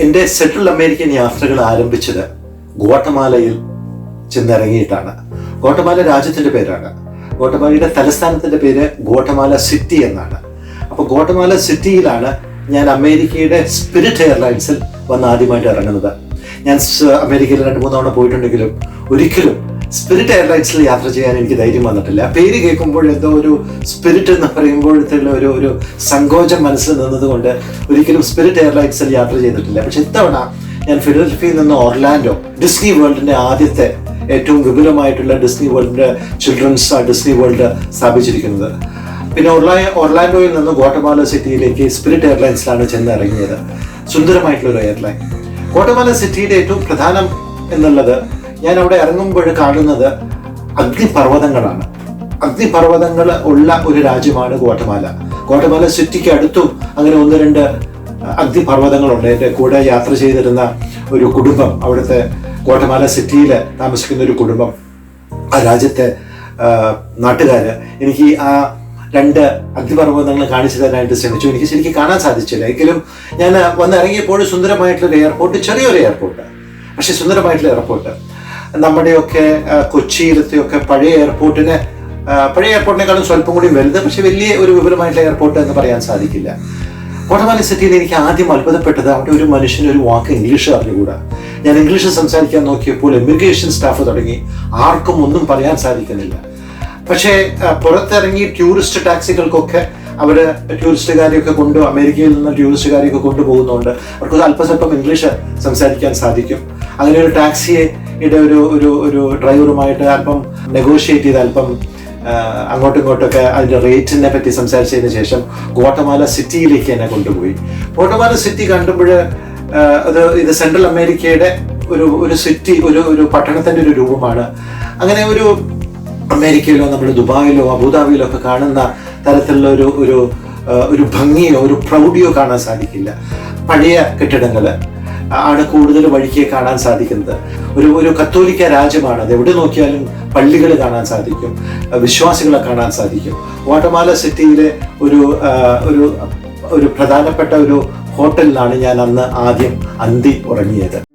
എന്റെ central American യാത്രകൾ ആരംഭിച്ചത് ഗോട്ടമാലയിൽ ചെന്നിറങ്ങിയിട്ടാണ്. ഗോട്ടമാല രാജ്യത്തിന്റെ പേരാണ്. ഗോട്ടമാലയുടെ തലസ്ഥാനത്തിന്റെ പേര് ഗോട്ടമാല സിറ്റി എന്നാണ്. അപ്പോൾ ഗോട്ടമാല സിറ്റിയിലാണ് ഞാൻ അമേരിക്കയുടെ സ്പിരിറ്റ് എയർലൈൻസിൽ വന്ന് ആദ്യമായിട്ട് ഇറങ്ങുന്നത്. ഞാൻ അമേരിക്കയിൽ രണ്ട് മൂന്ന് തവണ പോയിട്ടുണ്ടെങ്കിലും ഒരിക്കലും സ്പിരിറ്റ് എയർലൈൻസിൽ യാത്ര ചെയ്യാൻ എനിക്ക് ധൈര്യം വന്നിട്ടില്ല. പേര് കേൾക്കുമ്പോൾ എന്തോ ഒരു സ്പിരിറ്റ് എന്ന് പറയുമ്പോഴത്തേക്കുള്ള ഒരു ഒരു സങ്കോചം മനസ്സിൽ നിന്നതുകൊണ്ട് ഒരിക്കലും സ്പിരിറ്റ് എയർലൈൻസിൽ യാത്ര ചെയ്തിട്ടില്ല. പക്ഷെ ഇത്തവണ ഞാൻ ഫിലഡൽഫിയിൽ നിന്ന് ഓർലാൻഡോ ഡിസ്നി വേൾഡിന്റെ ആദ്യത്തെ ഏറ്റവും വിപുലമായിട്ടുള്ള ഡിസ്നി വേൾഡിന്റെ ചിൽഡ്രൻസ് ഡിസ്നി വേൾഡ് സ്ഥാപിച്ചിരിക്കുന്നത്. പിന്നെ ഒർലാ ഒർലാൻഡോയിൽ നിന്ന് ഗോട്ടമാല സിറ്റിയിലേക്ക് സ്പിരിറ്റ് എയർലൈൻസിലാണ് ചെന്ന് ഇറങ്ങിയത് സുന്ദരമായിട്ടുള്ള ഒരു എയർലൈൻ ഗോട്ടമാല സിറ്റിയുടെ ഏറ്റവും പ്രധാനം എന്നുള്ളത് ഞാൻ അവിടെ ഇറങ്ങുമ്പോൾ കാണുന്നത് അഗ്നിപർവതങ്ങളാണ്. അഗ്നിപർവതങ്ങൾ ഉള്ള ഒരു രാജ്യമാണ് ഗോട്ടമാല ഗോട്ടമാല സിറ്റിക്ക് അടുത്തും അങ്ങനെ ഒന്ന് രണ്ട് അഗ്നിപർവതങ്ങളുണ്ട്. എന്റെ കൂടെ യാത്ര ചെയ്തിരുന്ന ഒരു കുടുംബം അവിടുത്തെ ഗോട്ടമാല സിറ്റിയിൽ താമസിക്കുന്ന ഒരു കുടുംബം ആ രാജ്യത്തെ നാട്ടുകാർ എനിക്ക് ആ രണ്ട് അഗ്നിപർവതങ്ങൾ കാണിച്ചു തരാനായിട്ട് ശ്രമിച്ചു. എനിക്ക് ശരിക്കും കാണാൻ സാധിച്ചില്ല. എങ്കിലും ഞാൻ വന്നിറങ്ങിയപ്പോൾ സുന്ദരമായിട്ടുള്ള എയർപോർട്ട് ചെറിയൊരു എയർപോർട്ട് പക്ഷെ സുന്ദരമായിട്ടുള്ള എയർപോർട്ട് നമ്മുടെയൊക്കെ കൊച്ചിയിലത്തെയൊക്കെ പഴയ എയർപോർട്ടിന് പഴയ എയർപോർട്ടിനേക്കാളും സ്വല്പം കൂടി വലുത് പക്ഷെ വലിയ ഒരു വിപുലമായിട്ടുള്ള എയർപോർട്ട് എന്ന് പറയാൻ സാധിക്കില്ല. കോട്ടമാലി സിറ്റിയിൽ എനിക്ക് ആദ്യം അത്ഭുതപ്പെട്ടത് അവിടെ ഒരു മനുഷ്യന് ഒരു വാക്ക് ഇംഗ്ലീഷ് അറിഞ്ഞുകൂടാ. ഞാൻ ഇംഗ്ലീഷ് സംസാരിക്കാൻ നോക്കിയപ്പോൾ ഇമിഗ്രേഷൻ സ്റ്റാഫ് തുടങ്ങി. ആർക്കും ഒന്നും പറയാൻ സാധിക്കുന്നില്ല. പക്ഷേ പുറത്തിറങ്ങി ടൂറിസ്റ്റ് ടാക്സികൾക്കൊക്കെ അവർ ടൂറിസ്റ്റുകാരെയൊക്കെ കൊണ്ടു അമേരിക്കയിൽ നിന്ന് ടൂറിസ്റ്റുകാരെയൊക്കെ കൊണ്ടുപോകുന്നുണ്ട്. അവർക്ക് അല്പസ്വല്പം ഇംഗ്ലീഷ് സംസാരിക്കാൻ സാധിക്കും. അങ്ങനെ ഒരു ടാക്സിയുടെ ഒരു ഒരു ഒരു ഡ്രൈവറുമായിട്ട് അല്പം നെഗോഷിയേറ്റ് ചെയ്ത് അല്പം അങ്ങോട്ടും ഇങ്ങോട്ടൊക്കെ അതിന്റെ റേറ്റിനെ പറ്റി സംസാരിച്ചതിന് ശേഷം ഗോട്ടമാല സിറ്റിയിലേക്ക് എന്നെ കൊണ്ടുപോയി. ഗോട്ടമാല സിറ്റി കണ്ടുമ്പോൾ അത് ഇത് സെൻട്രൽ അമേരിക്കയുടെ ഒരു ഒരു സിറ്റി ഒരു ഒരു പട്ടണത്തിന്റെ ഒരു രൂപമാണ്. അങ്ങനെ ഒരു അമേരിക്കയിലോ നമ്മൾ ദുബായിലോ അബുദാബിയിലോ ഒക്കെ കാണുന്ന തരത്തിലുള്ള ഒരു ഒരു ഒരു ഭംഗിയോ ഒരു പ്രൗഢിയോ കാണാൻ സാധിക്കില്ല. പഴയ കെട്ടിടങ്ങൾ ആണ് കൂടുതൽ വഴിക്ക് കാണാൻ സാധിക്കുന്നത്. ഒരു ഒരു കത്തോലിക്ക രാജ്യമാണ്. അത് എവിടെ നോക്കിയാലും പള്ളികൾ കാണാൻ സാധിക്കും. വിശ്വാസികളെ കാണാൻ സാധിക്കും. വാട്ടമാല സിറ്റിയിലെ ഒരു ഒരു ഒരു പ്രധാനപ്പെട്ട ഒരു ഹോട്ടലിലാണ് ഞാൻ അന്ന് ആദ്യം അന്തി ഉറങ്ങിയത്.